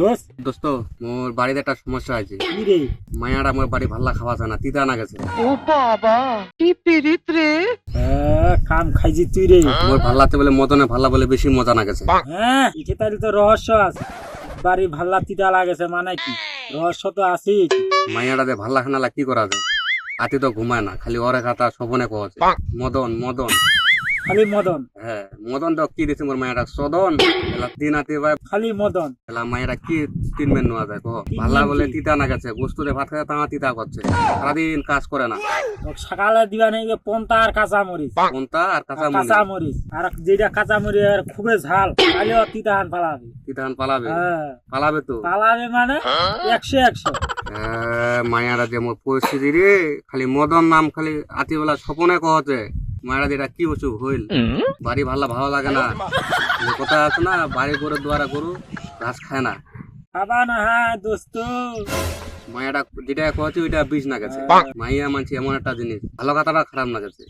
দোস্ত? দোস্ত মোর বাড়িতে একটা সমস্যা আছে কি রে? মায়াটা মোর বাড়ি ভাল্লা খাওয়া যায় না তিতা না গেছে। কাম খাইছি তুই রে। মোর ভাল্লাতে বলে মদনে ভাল্লা বলে বেশি মজা না গেছে। হ্যাঁ একে তাহলে তো রহস্য আছে। বাড়ি ভাল্লা তিতা লাগেছে মানে কি? রহস্য তো আছে মায়াটাতে ভাল্লা খানালা কি করা যায়? আতি তো ঘুমায় না খালি ওরে খাতা সপনে কছে মদন মদন। খালি মদন। হ্যাঁ মদন কি দিছে মোর মায়াটা সদন? এলা তিন ভাই খালি মদন। এলা মায়েরা কি তিনবেন নেওয়া যায় কহ? ভাল্লা বলে তিতা না গেছে বস্তুতে ভাত খায় তামা তিতা করছে। সারাদিন কাজ করে না। সকালে দিবা নেই যে পন্তা আর কাঁচা মরিচ কোনটা আর কাঁচা মনে কাঁচা মরিচ আর যেটা কাঁচা মরিচ আর খুবই ঝাল। খালিও তিতা হান পালাবে। তিতান পালাবে? হ্যাঁ। পালাবে তো? পালাবে মানে একশো একশো। আহ, মায়ারা যে মোর পরিস্থিতি রে খালি মদন নাম খালি আতিবেলা স্বপনে কহতে। মায়েরা এটা কি অসুখ হইল বাড়ি ভালো ভালো লাগে না। কথা আছে না বাড়ি করে দ্বারা গরু ঘাস খায় না। খাবা না হ্যাঁ দোস্ত। মায়াটা যেটা কহছে ওইটা বীজ না গেছে। মাইয়া মানছি এমন একটা জিনিস। ভালো কথাটা খারাপ না গেছে।